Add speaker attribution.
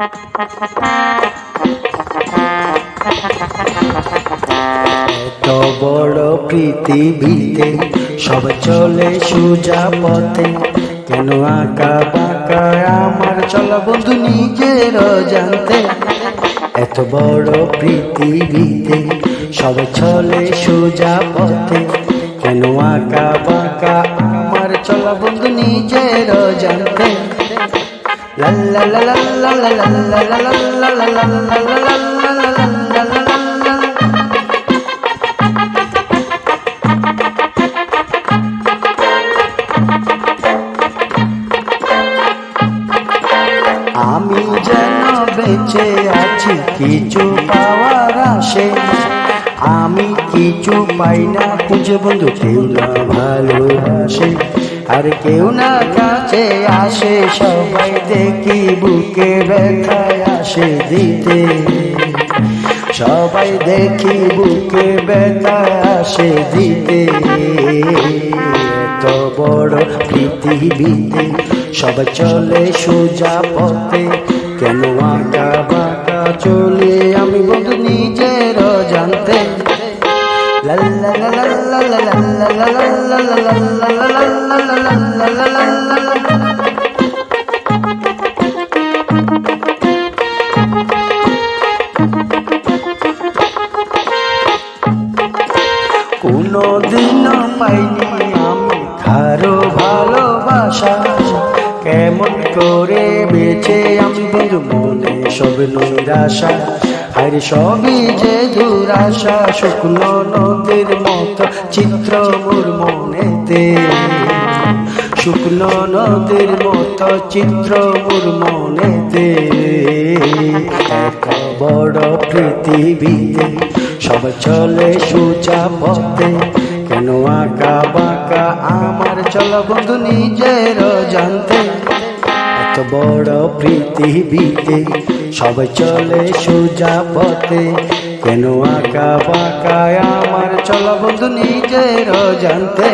Speaker 1: এত বড় পৃথিবীতে সব চলে সুজা পথে। কেন আঁকা বাঁকা আমার? চল বন্ধু, নিজের জানতে এত বড় পৃথিবীতে সব চলে সুজা পথে। কেন আঁকা বাঁকা আমার? চল বন্ধু, নিজের জানতে আমি যেন বেঁচে আছি, কিছু পাওয়ার আসে আমি কিছু পাই না, খুঁজে বন্ধু, কেউ না ভালোবাসে। আর কেউ না কাছে আসে, সবাই দেখি বুকে ব্যথায় আসে দিতে। সবাই দেখি বুকে ব্যথায় আসে দিতে। এত বড় পৃথিবীতে সব চলে সোজা পথে, কেন আঁকা কোনদিনও পাইনি আমি কারও ভালোবাসা। কেমন করে বেঁচে আমি মনে সব নিরাশা। আর সবই যে দুরাশা শুকনো নদীর মতো, চিত্র মোর মনেতে। শুকনো নদীর মতো, চিত্র মোর মনেতে। বড় পৃথিবীতে সব চলে সুচা পথে। কেন আঁকা বাঁকা আমার চল বন্ধু নিজের জানতে এত বড় পৃথিবীতে সব চলে সোজা পথে কেন আঁকা বাঁকা আমার চল বন্ধু নিজের জানতে